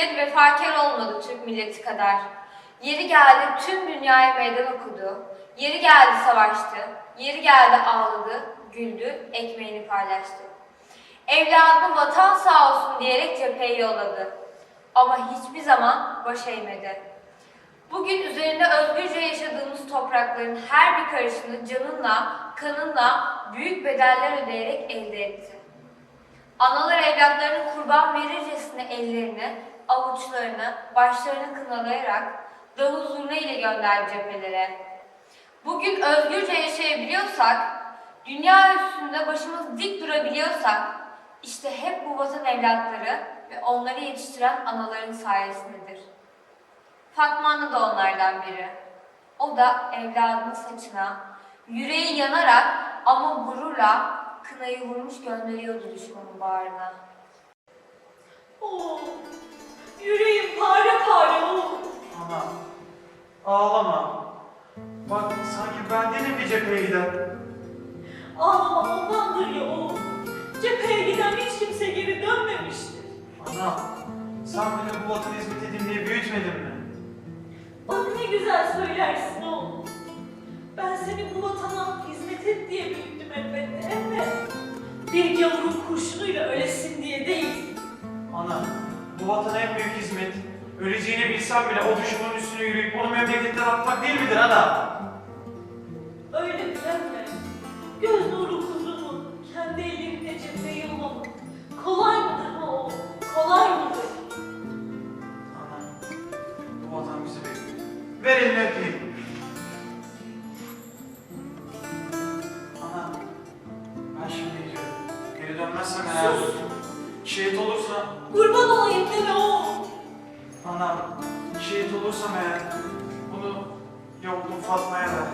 millet vefakar olmadı Türk milleti kadar. Yeri geldi tüm dünyaya meydan okudu. Yeri geldi savaştı. Yeri geldi ağladı, güldü, ekmeğini paylaştı. Evladını vatan sağ olsun diyerek cepheye yolladı. Ama hiçbir zaman baş eğmedi. Bugün üzerinde özgürce yaşadığımız toprakların her bir karışını canınla, kanınla büyük bedeller ödeyerek elde etti. Analar evlatlarının kurban verircesine ellerini, avuçlarını, başlarını kınalayarak davul zurna ile gönderdi cephelere. Bugün özgürce yaşayabiliyorsak, dünya üstünde başımız dik durabiliyorsak, işte hep bu vatan evlatları ve onları yetiştiren anaların sayesindedir. Fatma Ana da onlardan biri. O da evladının saçına, yüreği yanarak ama gururla kınayı vurmuş gönderiyordu düşmanın bağrına. Oo, yüreğim pare pare oğlum. Ana, ağlama. Bak sanki ben değilim bir cepheye giden. Ağlamam ondandır ya oğlum. Cepheye giden hiç kimse geri dönmemiştir. Ana, sen beni bu vatan hizmet edin diye büyütmedin mi? Bak ne güzel söylersin oğlum. Ben seni bu vatana hizmet et diye büyüttüm elbette ama bir gavurun kurşunuyla ölesin diye değil. Ana, bu vatana en büyük hizmet, öleceğini bilsem bile o düşmanın üstüne yürüyüp onu memleketten atmak değil midir ana? Anam, şehit olursam eğer bunu yavrum Fatma'ya ver.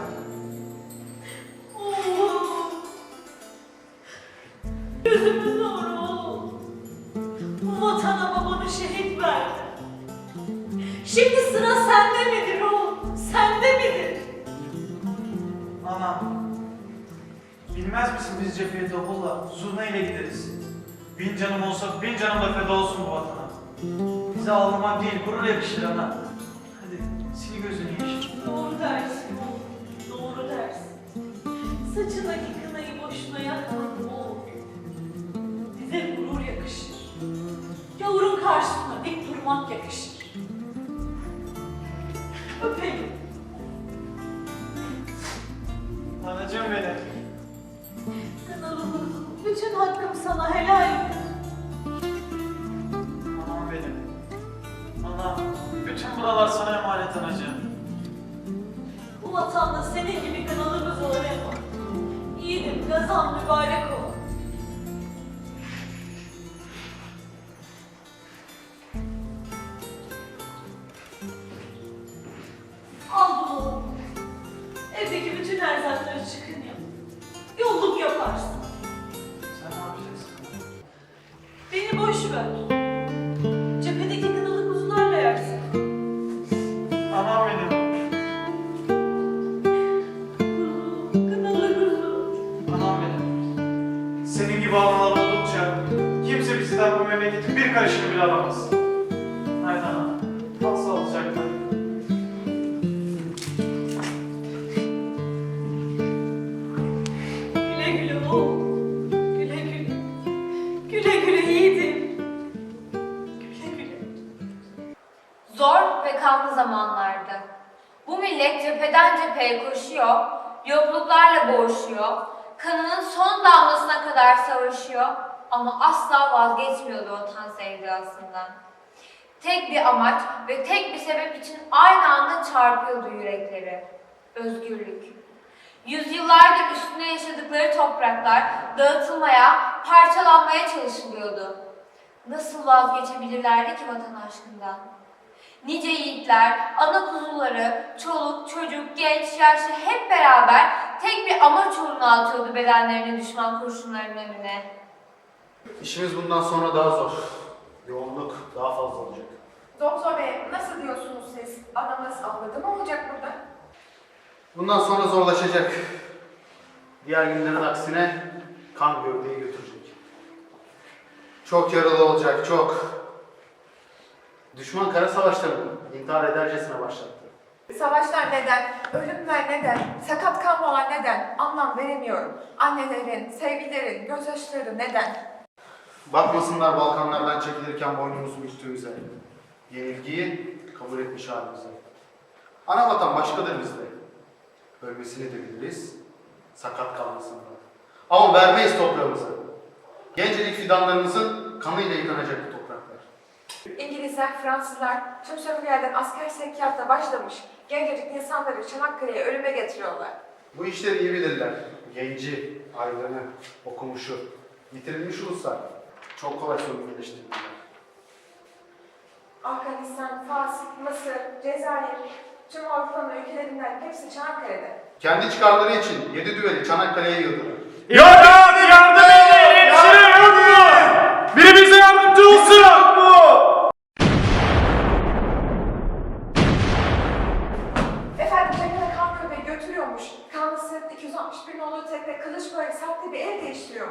Oğlum. Gözümün nuru oğlum. Bu vatana babanı şehit verdi. Şimdi sıra sende midir oğlum? Sende midir? Anam, bilmez misin biz cepheye davulla, zurna ile gideriz. Bin canım olsa bin canım da feda olsun bu vatana. Bize ağlamak değil, gurur yakışır ana. Hadi sil gözünü yeşil. Doğru dersin oğlum. Doğru dersin. Saçındaki kınayı boşuna yakmadın oğlum. Bize gurur yakışır. Gavurun karşısında dik durmak yakışır. Öpelim. Senin gibi kanalımız olur ama. Yiğidim gazan mübarek ol. Al bunu oğlum. Evdeki bütün erzakları çıkın yap. Yolluk yaparsın. Sen ne yapacaksın? Beni boş ver. Damlasına kadar savaşıyor ama asla vazgeçmiyordu vatan sevdasından. Tek bir amaç ve tek bir sebep için aynı anda çarpıyordu yürekleri. Özgürlük. Yüzyıllardır üstünde yaşadıkları topraklar dağıtılmaya, parçalanmaya çalışılıyordu. Nasıl vazgeçebilirlerdi ki vatan aşkından? Nice yiğitler, ana kuzuları, çoluk, çocuk, genç, yaşlı hep beraber tek bir amaç uğruna atıyordu bedenlerini düşman kurşunların önüne. İşimiz bundan sonra daha zor. Yoğunluk daha fazla olacak. Doktor bey nasıl diyorsunuz siz? Anamız anladı mı olacak burada? Bundan sonra zorlaşacak. Diğer günlerin aksine kan gövdeyi götürecek. Çok yaralı olacak, çok. Düşman kara savaşlarını intihar edercesine başlattı. Savaşlar neden? Ölümler neden? Sakat kalmalar neden? Anlam veremiyorum. Annelerin, sevgilerin, gözyaşları neden? Bakmasınlar Balkanlardan çekilirken boynumuzu büktüğümüze. Yenilgiyi kabul etmiş halimize. Ana vatan başkadır bizde. Ölmesini de biliriz, sakat kalmasını da. Ama vermeyiz toprağımızı. Gençlik fidanlarımızın kanıyla yıkanacak bu. İngilizler, Fransızlar tüm sömürülerden asker sevkiyatla başlamış. Gencecik insanları Çanakkale'ye ölüme getiriyorlar. Bu işleri iyi bilirler. Genci, aydını, okumuşu, yitirilmiş uluslar çok kolay sömürgeleştirirler. Afganistan, Fas, Mısır, Cezayir, tüm Avrupa'nın ülkelerinden hepsi Çanakkale'de. Kendi çıkarları için yedi düveli Çanakkale'ye yığdılar. Yardım! Yardım edin! Hemşire yok mu? Biri bize yardımcı olsun! Yok mu? Efendim cephede kan köpeği götürüyormuş. Kanlı sırtlı 261 nolu tekne kılıç böyle sahte bir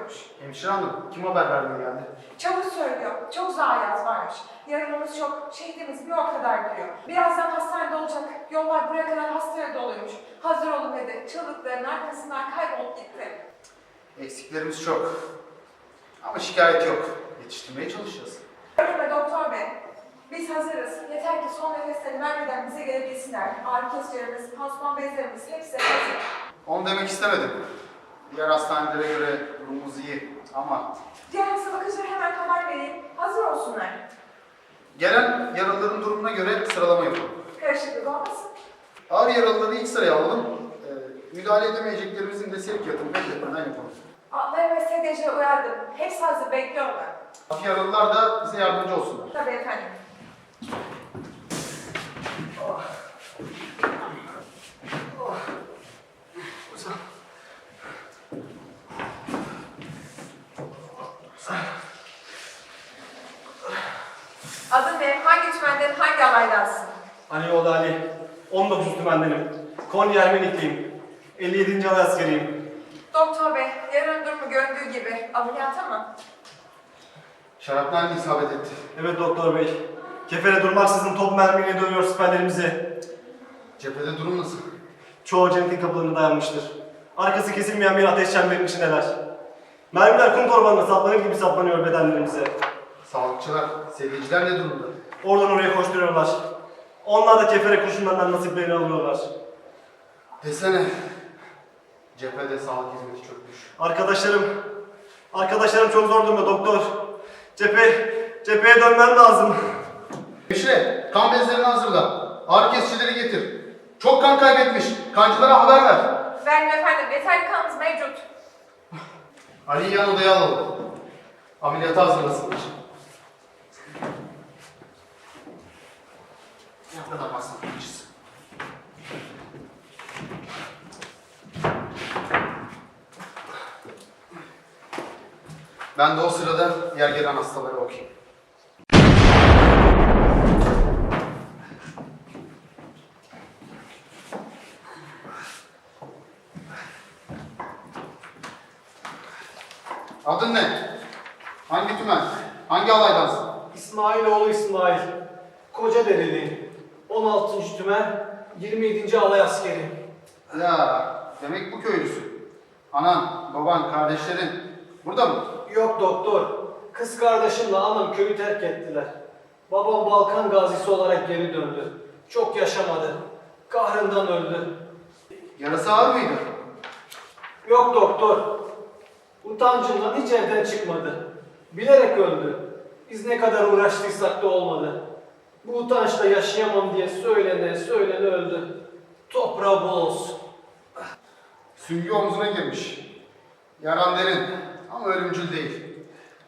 değiştiriyormuş. Hemşire hanım, kim haber vermeye geldi? Çavuş söylüyor. Çok zayiat varmış. Yarınımız çok, şehidimiz bir o kadar diyor. Birazdan hastanede olacak. Yollar buraya kadar hastaya doluymuş. Hazır olun dedi. Çığlıkların arkasından kaybolup gitti. Eksiklerimiz çok. Ama şikayet yok. Yetiştirmeye çalışacağız. Ölüme doktor bey. Biz hazırız. Yeter ki son nefeslerini vermeden bize gelebilsinler. Ağrı kesicilerimiz, pansuman bezlerimiz hepsi hazır. Onu demek istemedim. Diğer hastanelere göre durumumuz iyi. Ama Diğer hasta bakıcılara hemen haber vereyim. Hazır olsunlar. gelen yaralıların durumuna göre sıralama yapalım. Karışıklık olmasın. Ağır yaralıları ilk sıraya alalım. Ee, müdahale edemeyeceklerimizin de sevkiyatını bekletmeden yapalım. Atları ve SDC'ye uyardım. Hepsi hazır bekliyorlar. Hafif yaralılar da bize yardımcı olsunlar. Tabii efendim. Adın ne? Hangi tümenden, hangi alaydansın? Ali Yolda Ali. 19 tümendenim. Konya Ermenikliyim. 57. Alay askeriyim. Doktor bey, yarın durumu göründüğü gibi ameliyata mı? Şarapnel isabet etti. Evet doktor bey. Kefere durmaksızın top mermiyle dövüyor siperlerimizi. Cephede durum nasıl? Çoğu cennetin kapılarına dayanmıştır. Arkası kesilmeyen bir ateş çemberinin içindeler. Mermiler kum torbalarına saplanır gibi saplanıyor bedenlerimize. Sağlıkçılar, seviyeciler ne durumda? Oradan oraya koşturuyorlar. Onlar da kefere kurşunlarından nasiplerini alıyorlar. Desene. Cephede sağlık hizmeti çökmüş. Arkadaşlarım, arkadaşlarım çok zor durumda doktor. Cephe, cepheye dönmem lazım. Hemşire, kan bezlerini hazırla. Ağrı kesicileri getir. Çok kan kaybetmiş. Kancılara haber ver. Verin efendim, yeterli kanımız mevcut. Ali'yi yan odaya alalım. Ameliyata hazırlasınlar. Yapma da basın. Ben de o sırada diğer gelen hastalara bakayım. Adın ne? Hangi tümen? Hangi alaydansın? İsmailoğlu İsmail, Koca Dereli, 16. Tümen, 27. Alay Askeri. Ya demek bu köylüsün. Anan, baban, kardeşlerin burada mı? Yok doktor, kız kardeşimle anam köyü terk ettiler. Babam Gazisi olarak geri döndü. Çok yaşamadı. Kahrından öldü. Yarası ağır mıydı? Yok doktor, utancından hiç evden çıkmadı. Bilerek öldü. Biz ne kadar uğraştıysak da olmadı. Bu utançla yaşayamam diye söylene söylene öldü. Toprağı bol olsun. Süngü omzuna girmiş. Yaran derin ama ölümcül değil.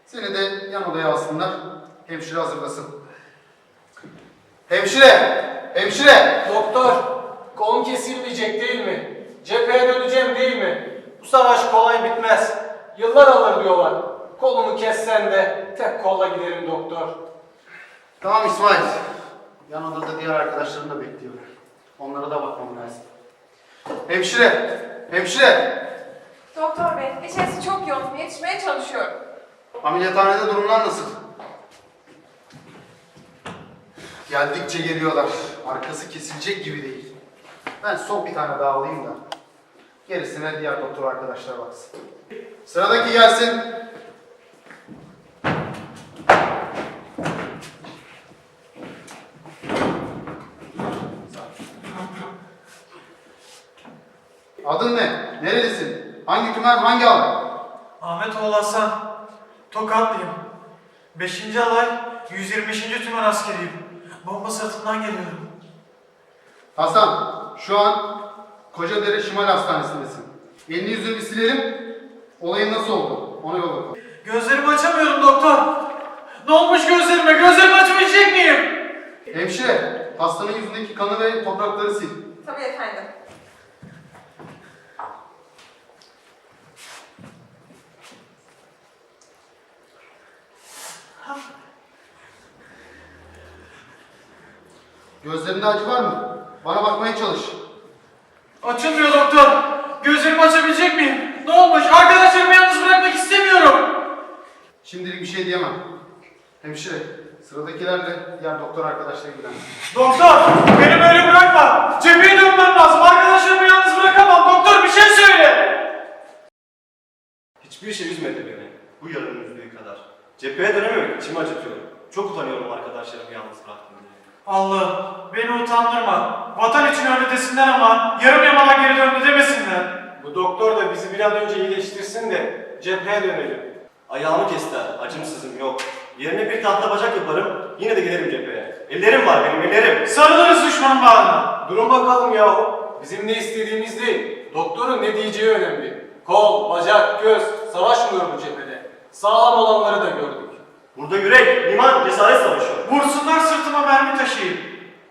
Seni de yan odaya alsınlar. Hemşire hazırlasın. Hemşire! Hemşire! Doktor, kolum kesilmeyecek değil mi? Cepheye döneceğim değil mi? Bu savaş kolay bitmez. Yıllar alır diyorlar. Kolumu kessen de tek kolla giderim doktor. Tamam İsmail. Yan odada diğer arkadaşlarım da bekliyor. Onlara da bakmam lazım. Hemşire! Hemşire! Doktor bey, içerisi çok yoğun. Yetişmeye çalışıyorum. Ameliyathanede durumlar nasıl? Geldikçe geliyorlar. Arkası kesilecek gibi değil. Ben son bir tane daha alayım da. Gerisine diğer doktor arkadaşlar baksın. Sıradaki gelsin. Adın ne? Nerelisin? Hangi tümen, hangi alay? Ahmet Hasan. Tokatlıyım. 5. alay 125. tümen askeriyim. Bomba sırtından geliyorum. Hasan, şu an Kocadere Şimal Hastanesi'ndesin. Elini yüzünü bir silelim. Olayın nasıl oldu? Ona yola koy. Gözlerimi açamıyorum doktor. Ne olmuş gözlerime? Gözlerimi açabilecek miyim? Hemşire, hastanın yüzündeki kanı ve toprakları sil. Tabii efendim. Gözlerinde acı var mı? Bana bakmaya çalış. Açılmıyor doktor. Gözlerimi açabilecek miyim? Ne olmuş? Arkadaşlarımı yalnız bırakmak istemiyorum. Şimdilik bir şey diyemem. Hemşire, sıradakilerle diğer doktor arkadaşla ilgilen. Doktor, beni böyle bırakma. Cepheye dönmem lazım. Arkadaşlarımı yalnız bırakamam. Doktor bir şey söyle. Hiçbir şey üzmedi beni. Bu yarının üzdüğü kadar. Cepheye dönememek içimi acıtıyor. Çok utanıyorum arkadaşlarımı yalnız bıraktım diye. Allah'ım beni utandırma. Vatan için öldü desinler ama yarım yamalak geri döndü demesinler. Bu doktor da bizi bir an önce iyileştirsin de cepheye dönelim. Ayağımı kestiler, acımsızım yok. Yerine bir tahta bacak yaparım, yine de giderim cepheye. Ellerim var benim, ellerim. Sarılırız düşmanın bağrına. Durun bakalım yahu. Bizim ne istediğimiz değil. Doktorun ne diyeceği önemli. Kol, bacak, göz savaşmıyor bu cephede. Sağlam olanları da gördük. Burada yürek, iman, cesaret savaşıyor. Vursunlar sırtıma mermi taşıyayım.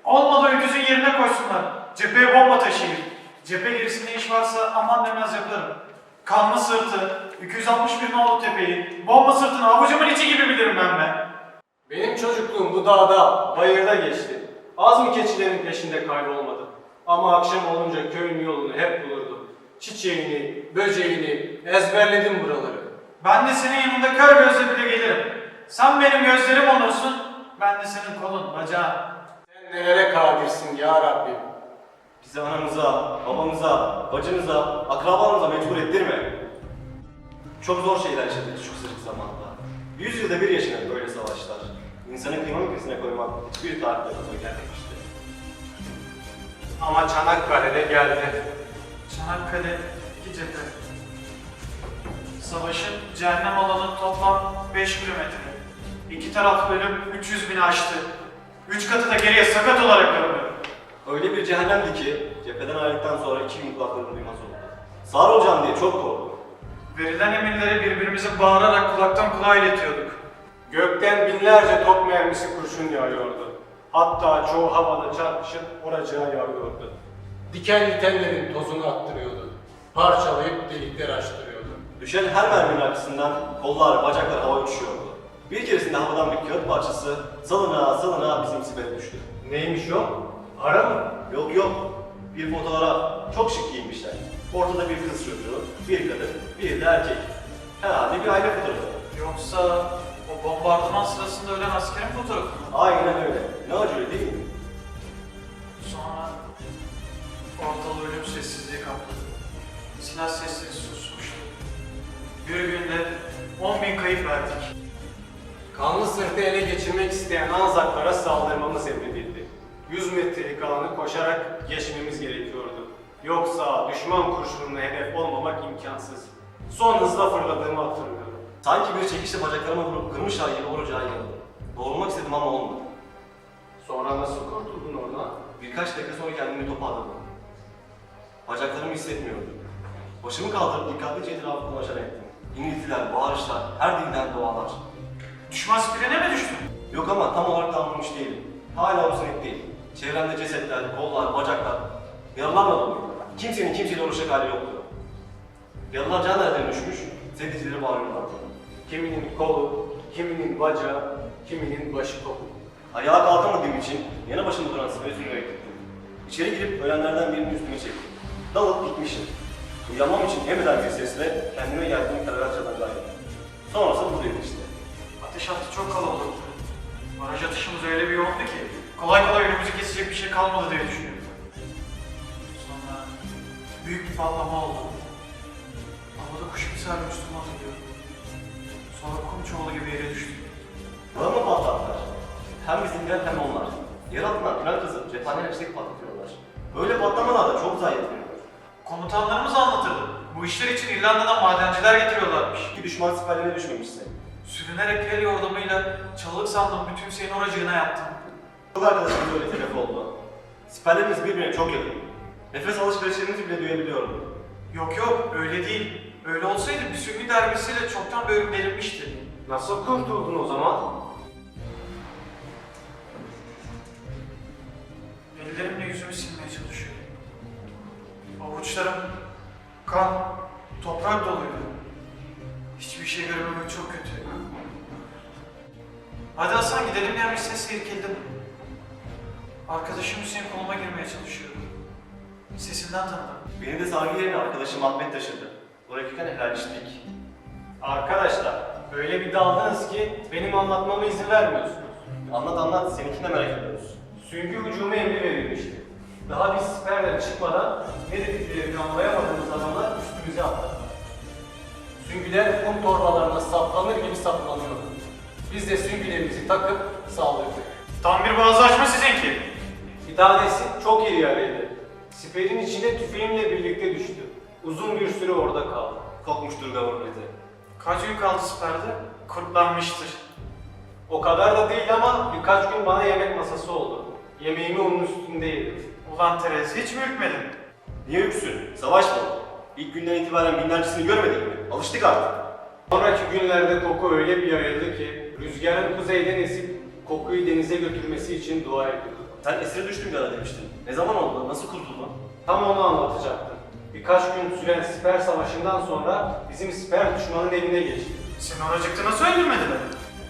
Olmadı öküzün yerine koysunlar. Cepheye bomba taşıyayım. Cephe gerisinde iş varsa aman demez yaparım. Kanlı sırtı, 261 nolu tepeyi, bomba sırtını avucumun içi gibi bilirim ben be. Benim çocukluğum bu dağda, bayırda geçti. Az mı keçilerin peşinde kaybolmadım. Ama akşam olunca köyün yolunu hep bulurdum. Çiçeğini, böceğini, ezberledim buraları. Ben de senin yanında kör gözle bile gelirim. Sen benim gözlerim olursun, ben de senin kolun, bacağın. Sen nelere kadirsin ya Rabbim. Bizi anamıza, babamıza, bacımıza, akrabalarımıza mecbur ettirme. Çok zor şeyler yaşadık şu kısacık zamanda. Yüz yılda bir yaşanır böyle savaşlar. İnsanın kıyma ülkesine koymak hiçbir tarihte kabul gelmemişti. Ama Çanakkale'de geldi. Çanakkale iki cephe. Savaşın cehennem alanı toplam 5 kilometre. İki taraf bölüm 300 bini aştı. Üç katı da geriye sakat olarak döndü. Öyle bir cehennemdi ki cepheden ayrıldıktan sonra iki gün kulaklarım duymaz oldu. Sağır olacağım diye çok korktum. Verilen emirleri birbirimize bağırarak kulaktan kulağa iletiyorduk. Gökten binlerce top mermisi kurşun yağıyordu. Hatta çoğu havada çarpışıp oracığa yağıyordu. Dikenli tellerin tozunu attırıyordu. Parçalayıp delikler açtırıyordu. Düşen her merminin arkasından kollar, bacaklar hava uçuşuyordu. Bir keresinde havadan bir kağıt parçası salına salına bizim sibere düştü. Neymiş o? Ara mı? Yok yok, bir fotoğraf. Çok şık giyinmişler. Ortada bir kız çocuğu, bir kadın, bir de erkek. Herhalde bir aile fotoğrafı. Yoksa o bombardıman sırasında ölen askerin fotoğrafı mı? Aynen öyle. Ne acı öyle değil mi? Sonra ortalığı ölüm sessizliği kapladı. Silah sesleri susmuştu. Bir günde 10 bin kayıp verdik. Kanlı sırtı ele geçirmek isteyen Anzaklara saldırmamız emredildi. 100 metrelik alanı koşarak geçmemiz gerekiyordu. Yoksa düşman kurşununa hedef olmamak imkansız. Son hızla fırladığımı hatırlıyorum. Sanki bir çekişle bacaklarıma vurup kırmışlar gibi olacağı yanıldım. Doğrulmak istedim ama olmadı. Sonra nasıl kurtuldun oradan? Birkaç dakika sonra kendimi toparladım. Bacaklarımı hissetmiyordum. Başımı kaldırıp dikkatlice etrafı dolaşarak ettim. İniltiler, bağırışlar, her dilden dualar. Düşman spirine mi düştün? Yok ama tam olarak da anlamış değilim. Hala o net değil. Çevremde cesetler, kollar, bacaklar, yaralarla doluydu. Kimsenin kimseyle uğraşacak hali yoktu. Yaralar can nereden düşmüş, sevdikleri bağırıyorlar. Kiminin kolu, kiminin bacağı, kiminin başı kopuk. Ayağa kalkamadığım için yana başımda duran siperi sürmeye gittim. İçeri girip ölenlerden birinin üstüne çektim. Dalıp gitmişim. Uyanmam için emreden bir sesle kendime geldiğim karar çadırındaydım. Sonrası buradaydı işte. Ateş hattı çok kalabalıktı. Baraj atışımız öyle bir yoğundu ki kolay olmadı diye düşünüyordum. Sonra büyük bir patlama oldu. Havada kuş misali üstüme atılıyor. Sonra kum çuvalı gibi yere düştüm. Bana patlattılar? Hem bizimkiler hem onlar. Yer altından tünel kazıp cephane yüksek patlatıyorlar. Böyle patlamalar da çok zayi etmiyor. Komutanlarımız anlatırdı. Bu işler için İrlanda'dan madenciler getiriyorlarmış. Bir düşman siperlerine düşmemişsin. Sürünerek el yordamıyla çalılık sandım bütün senin oracığına yaptım. Çok arkadaşımız öyle telef oldu. Siperlerimiz birbirine çok yakın. Nefes alışverişlerimizi bile duyabiliyorum. Yok yok öyle değil. Öyle olsaydı bir sürgün darbesiyle çoktan bölüm delinmişti. Nasıl kurtuldun o zaman? Ellerimle yüzümü silmeye çalışıyorum. Avuçlarım kan, toprak doluydu. Hiçbir şey görememek çok kötü. Hadi Hasan gidelim diyen bir sesle irkildim. Arkadaşım Hüseyin koluma girmeye çalışıyordu. Sesinden tanıdım. Beni de sargı yerine arkadaşım Ahmet taşıdı. Bırakırken helalleştik. Arkadaşlar, öyle bir daldınız ki benim anlatmama izin vermiyorsunuz. Anlat anlat, seninkini de merak ediyoruz. Süngü hücumu emri verilmişti. Daha biz siperden çıkmadan ne dediklerini anlayamadığımız adamlar üstümüze atladılar. Süngüler kum torbalarına saplanır gibi saplanıyordu. Biz de süngülerimizi takıp saldırdık. Tam bir bağızlaşma sizinki. Bir tanesi çok iri yarıydı. Siperin içine tüfeğimle birlikte düştü. Uzun bir süre orada kaldı. Kokmuştur gavur eti. Kaç gün kaldı siperde? Kurtlanmıştır. O kadar da değil ama birkaç gün bana yemek masası oldu. Yemeğimi onun üstünde yedim. Ulan Terez hiç mi ürkmedin? Niye yüksün? Savaş mı? İlk günden itibaren binlercesini görmedik mi? Alıştık artık. Sonraki günlerde koku öyle bir yayıldı ki rüzgarın kuzeyden esip kokuyu denize götürmesi için dua ediyorduk. Sen esire düştüm bir ara demiştin. Ne zaman oldu? Nasıl kurtuldun? Tam onu anlatacaktım. Birkaç gün süren siper savaşından sonra bizim siper düşmanın eline geçti. Seni oracıkta nasıl öldürmediler?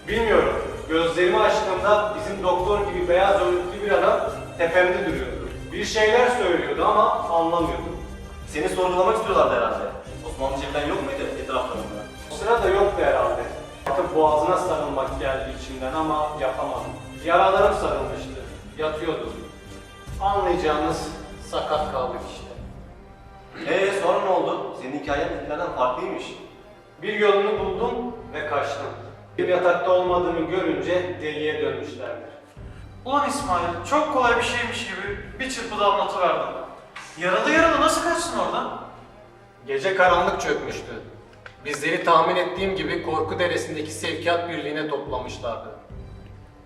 Bilmiyorum. Gözlerimi açtığımda bizim doktor gibi beyaz önlüklü bir adam tepemde duruyordu. Bir şeyler söylüyordu ama anlamıyordum. Seni sorgulamak istiyorlardı herhalde. Osmanlı cephen yok muydu etraflarında? O sırada yoktu herhalde. Artık boğazına sarılmak geldi içimden ama yapamadım. Yaralarım sarılmıştı. Yatıyordum. Anlayacağınız sakat kaldık işte. Ee sonra ne oldu? Senin hikayen bizimkilerden farklıymış. Bir yolunu buldum ve kaçtım. Bir yatakta olmadığımı görünce deliye dönmüşlerdir. Ulan İsmail çok kolay bir şeymiş gibi bir çırpıda anlatıverdin. Yaralı yaralı nasıl kaçsın oradan? Gece karanlık çökmüştü. Bizleri tahmin ettiğim gibi Korku Deresi'ndeki sevkiyat birliğine toplamışlardı.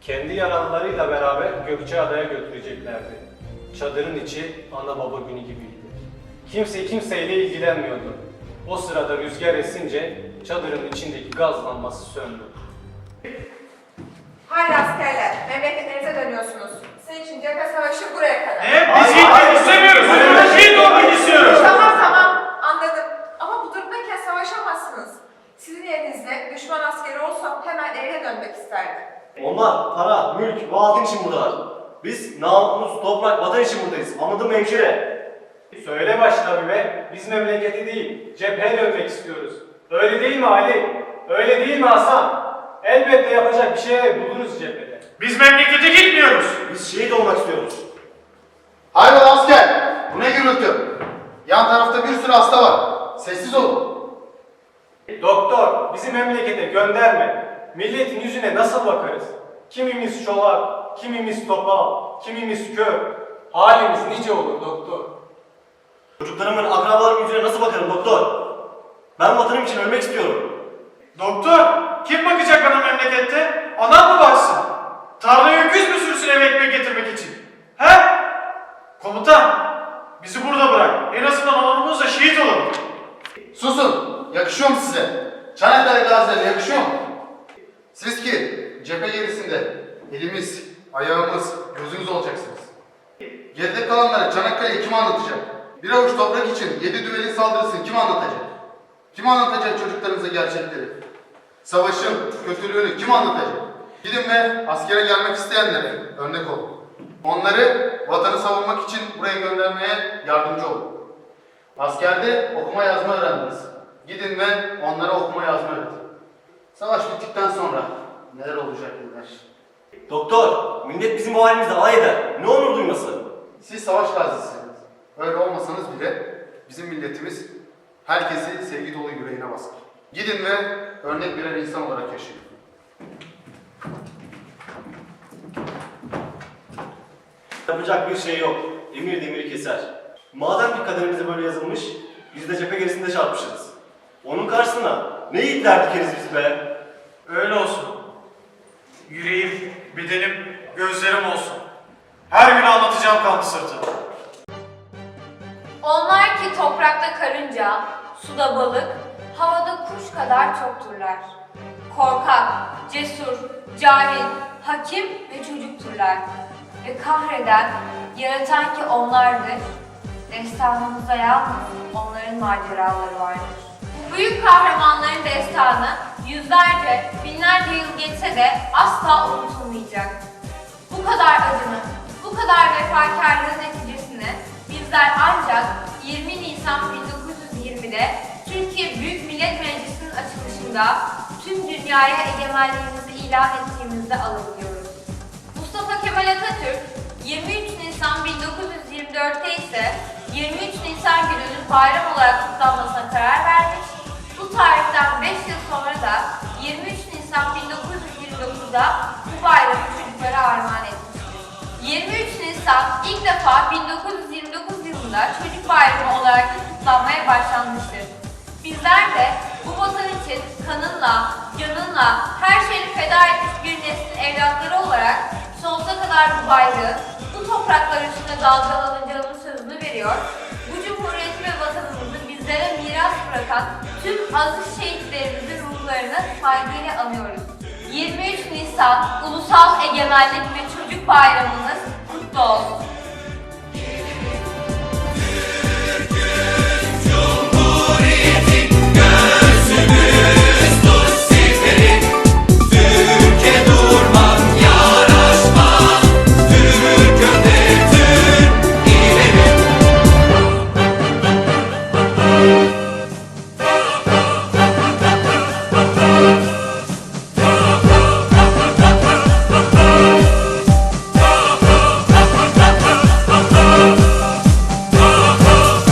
Kendi yaralılarıyla beraber Gökçeada'ya götüreceklerdi. Çadırın içi ana baba günü gibiydi. Kimse kimseyle ilgilenmiyordu. O sırada rüzgar esince çadırın içindeki gaz lambası söndü. Haydi askerler, memleketlerinize dönüyorsunuz. Sizin için cephe savaşı buraya kadar. Ne? Biz gitmek istemiyoruz. Şehit olmak istiyoruz. Tamam tamam, anladım. Ama bu durumdayken savaşamazsınız. Sizin yerinizde düşman askeri olsam hemen evine dönmek isterdim. Onlar para, mülk ve altın için buradalar. Biz namus, toprak, vatan için buradayız. Anladın mı hemşire? Söyle başta be, biz memleketi değil, cepheye dönmek istiyoruz. Öyle değil mi Ali? Öyle değil mi Hasan? Elbette yapacak bir şey buluruz cephede. Biz memlekete gitmiyoruz. Biz şehit olmak istiyoruz. Hayrola asker? Bu ne gürültü? Yan tarafta bir sürü hasta var. Sessiz olun. Doktor, bizi memlekete gönderme. Milletin yüzüne nasıl bakarız? Kimimiz çolak, kimimiz topal, kimimiz kör. Halimiz nice olur doktor. Çocuklarımın, akrabalarımın yüzüne nasıl bakarım doktor? Ben vatanım için ölmek istiyorum. Doktor, kim bakacak bana memlekette? Anam mı baksın? Tarlaya öküz mü sürsün eve ekmek getirmek için? He? Komutan, bizi burada bırak. En azından anamızla şehit olalım. Susun. Yakışıyor mu size? Çanakkale gazileri yakışıyor mu? Siz ki cephe gerisinde elimiz, ayağımız, gözümüz olacaksınız. Geride kalanlara Çanakkale'yi kim anlatacak? Bir avuç toprak için yedi düvelin saldırısını kim anlatacak? Kim anlatacak çocuklarımıza gerçekleri? Savaşın kötülüğünü kim anlatacak? Gidin ve askere gelmek isteyenlere örnek olun. Onları vatanı savunmak için buraya göndermeye yardımcı olun. Askerde okuma yazma öğrendiniz. Gidin ve onlara okuma yazma öğretin. Savaş bittikten sonra neler olacak neler. Doktor, millet bizim bu halimizde alay eder. Ne olur duyması. Siz savaş gazisiniz. Öyle olmasanız bile bizim milletimiz herkesi sevgi dolu yüreğine basar. Gidin ve örnek birer insan olarak yaşayın. Yapacak bir şey yok. Emir demiri keser. Madem ki kaderimize böyle yazılmış, biz de cephe gerisinde çarpmışız. Onun karşısına ne yiğitler dikeriz biz be? Öyle olsun. Yüreğim, bedenim, gözlerim olsun. Her gün anlatacağım kanlı sırtı. Onlar ki toprakta karınca, suda balık, havada kuş kadar çokturlar. Korkak, cesur, cahil, hakim ve çocukturlar. Ve kahreden, yaratan ki onlardır. Destanımızda yalnız onların maceraları vardır. Bu büyük kahramanların destanı yüzlerce, binlerce yıl geçse de asla unutulmayacak. Bu kadar acının, bu kadar vefakarlığın neticesini bizler ancak 20 Nisan 1920'de Türkiye Büyük Millet Meclisi'nin açılışında tüm dünyaya egemenliğimizi ilan ettiğimizde alabiliyoruz. Kemal Atatürk 23 Nisan 1924'te ise 23 Nisan gününün bayram olarak kutlanmasına karar vermiş. Bu tarihten 5 yıl sonra da 23 Nisan 1929'da bu bayramı çocuklara armağan etmiştir. 23 Nisan ilk defa 1929 yılında Çocuk Bayramı olarak kutlanmaya başlanmıştır. Bizler de bu vatan için kanınla, canınla, her şeyini feda etmiş bir neslin evlatları olarak sonsuza kadar bu bayrağı, bu topraklar üstünde dalgalanacağımız sözünü veriyor. Bu cumhuriyeti ve vatanımızı bizlere miras bırakan tüm aziz şehitlerimizin ruhlarını saygıyla anıyoruz. 23 Nisan Ulusal Egemenlik ve Çocuk Bayramımız kutlu olsun.